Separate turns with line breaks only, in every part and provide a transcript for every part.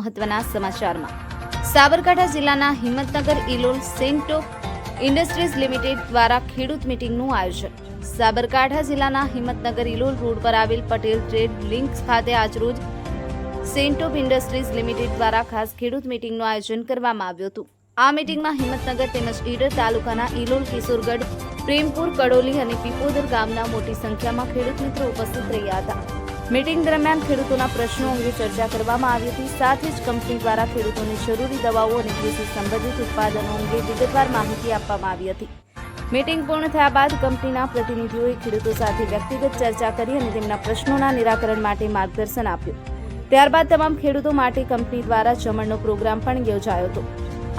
મહત્વના સમાચારમાં. સાબરકાંઠા જિલ્લાના Himmatnagar Ilol Centop industries limited દ્વારા ખેડૂત મિટિંગનું આયોજન. સાબરકાંઠા જિલ્લાના હિંમતનગર ઇલોલ રોડ પર આવેલ પટેલ ટ્રેડ લિંક્સ ખાતે આજરોજ સેન્ટોપ ઇન્ડસ્ટ્રીઝ લિમિટેડ દ્વારા ખાસ ખેડૂત મિટિંગનું આયોજન કરવામાં આવ્યું હતું. આ મિટિંગમાં હિંમતનગર તેમજ ઈડર તાલુકાના ઇલોલ કિશોરગઢ, પ્રેમપુર, કડોલી અને પીપોદર ગામના મોટી સંખ્યામાં ખેડૂત મિત્રો ઉપસ્થિત રહ્યા હતા. મીટિંગ દરમિયાન ખેડૂતોના પ્રશ્નો અંગે ચર્ચા કરવામાં આવી હતી. સાથે જ કંપની દ્વારા ખેડૂતોને જરૂરી દવાઓ અને કૃષિ સંબંધિત ઉત્પાદનો અંગે વિગતવાર માહિતી આપવામાં આવી હતી. મીટિંગ પૂર્ણ થયા બાદ કંપનીના પ્રતિનિધિઓએ ખેડૂતો સાથે વ્યક્તિગત ચર્ચા કરી અને તેમના પ્રશ્નોના નિરાકરણ માટે માર્ગદર્શન આપ્યું. ત્યારબાદ તમામ ખેડૂતો માટે કંપની દ્વારા જમણનો પ્રોગ્રામ પણ યોજાયો હતો.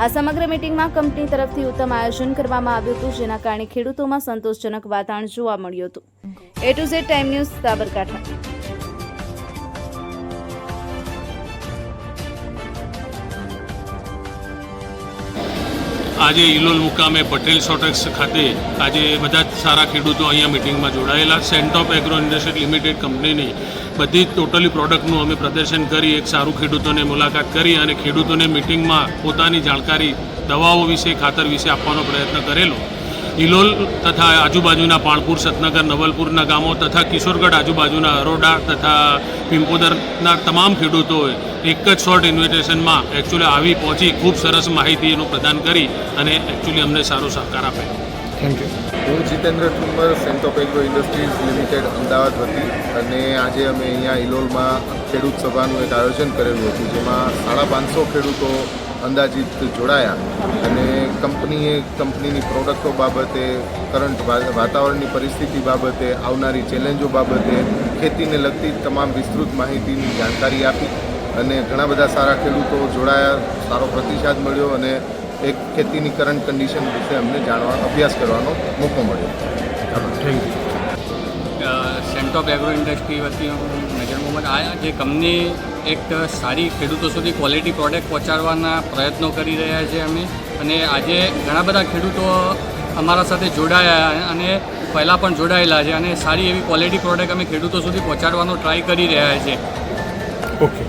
આ સમગ્ર મીટિંગમાં કંપની તરફથી ઉત્તમ આયોજન કરવામાં આવ્યું હતું, જેના કારણે ખેડૂતોમાં સંતોષજનક વાતાવરણ જોવા મળ્યું હતું. A to Z time news Sabarkantha.
આજે ઇલોલ મુકામે પટેલ સોટેક્સ ખાતે આજે બધા જ સારા ખેડૂતો અહીંયા મિટિંગમાં જોડાયેલા. સેન્ટોપ એગ્રો ઇન્ડસ્ટ્રી લિમિટેડ કંપનીની બધી જ ટોટલી પ્રોડક્ટનું અમે પ્રદર્શન કરી, એક સારું ખેડૂતોને મુલાકાત કરી અને ખેડૂતોને મિટિંગમાં પોતાની જાણકારી, દવાઓ વિશે, ખાતર વિશે આપવાનો પ્રયત્ન કરેલો. ઇલોલ તથા આજુબાજુના પાણપુર સતનગર નવલપુરના ગામો તથા કિશોરગઢ આજુબાજુના અરોડા તથા પિંપોદરના તમામ ખેડૂતોએ એક જ શોર્ટ ઇન્વિટેશનમાં એકચ્યુઅલી આવી પહોંચી ખૂબ સરસ માહિતીનું પ્રદાન કરી અને એકચ્યુઅલી અમને સારો સહકાર આપ્યો
થેન્ક યુ
હું Jitendra Thumar Centop agro industries limited Ahmedabad વતી. અને આજે અમે અહીંયા ઇલોલમાં ખેડૂત સભાનું એક આયોજન કરેલું હતું જેમાં સાડા પાંચસો ખેડૂતો અંદાજિત જોડાયા. અને કંપનીએ, કંપનીની પ્રોડક્ટો બાબતે, કરંટ વાતાવરણની પરિસ્થિતિ બાબતે, આવનારી ચેલેન્જો બાબતે ખેતીને લગતી તમામ વિસ્તૃત માહિતીની જાણકારી આપી અને ઘણા બધા સારા ખેડૂતો જોડાયા, સારો પ્રતિસાદ મળ્યો અને એક ખેતીની કરંટ કન્ડિશન વિશે અમને જાણવા, અભ્યાસ કરવાનો મોકો મળ્યો.
Thank you.
Centop agro industry વતી હું નજર મોહમ્મદ આયા. જે કંપની એક સારી ખેડૂતો સુધી ક્વોલિટી પ્રોડક્ટ પહોંચાડવાના પ્રયત્નો કરી રહ્યા છે અમે. અને આજે ઘણા બધા ખેડૂતો અમારા સાથે જોડાયા અને પહેલાં પણ જોડાયેલા છે અને સારી એવી ક્વોલિટી પ્રોડક્ટ અમે ખેડૂતો સુધી પહોંચાડવાનો ટ્રાય કરી રહ્યા છે.
ઓકે